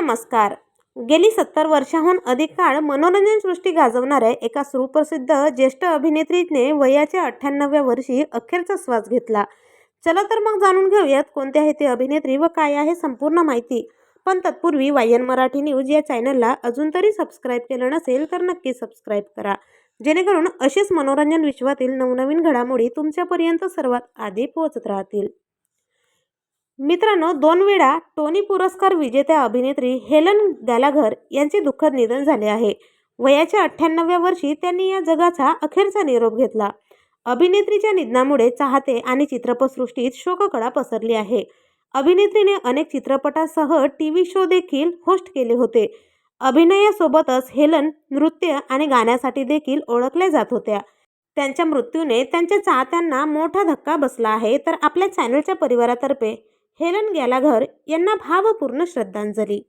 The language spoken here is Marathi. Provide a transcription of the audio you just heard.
नमस्कार. गेली सत्तर वर्षाहून अधिक काळ मनोरंजन सृष्टी गाजवणाऱ्या एका सुप्रसिद्ध ज्येष्ठ अभिनेत्रीने वयाच्या अठ्ठ्याण्णव्या वर्षी अखेरचा श्वास घेतला. चला तर मग जाणून घेऊयात कोणते आहे ते अभिनेत्री व काय आहे संपूर्ण माहिती. पण तत्पूर्वी वायन मराठी न्यूज या चॅनलला अजून तरी सबस्क्राईब केलं नसेल तर नक्की सबस्क्राईब करा. जेणेकरून असेच मनोरंजन विश्वातील नवनवीन घडामोडी तुमच्यापर्यंत सर्वात आधी पोहोचत राहतील. मित्रांनो दोन वेळा टोनी पुरस्कार विजेत्या अभिनेत्री हेलन गॅलाघर यांचे दुःखद निधन झाले आहे. वयाच्या अठ्ठ्याण्णव्या वर्षी त्यांनी या जगाचा अखेरचा निरोप घेतला. अभिनेत्रीच्या निधनामुळे चाहते आणि चित्रपटसृष्टीत शोककळा पसरली आहे. अभिनेत्रीने अनेक चित्रपटांसह टी व्ही शो देखील होस्ट केले होते. अभिनयासोबतच हेलन नृत्य आणि गाण्यासाठी देखील ओळखल्या जात होत्या. त्यांच्या मृत्यूने त्यांच्या चाहत्यांना मोठा धक्का बसला आहे. तर आपल्या चॅनलच्या परिवारातर्फे हेलन गॅलाघर यांना भावपूर्ण श्रद्धांजली.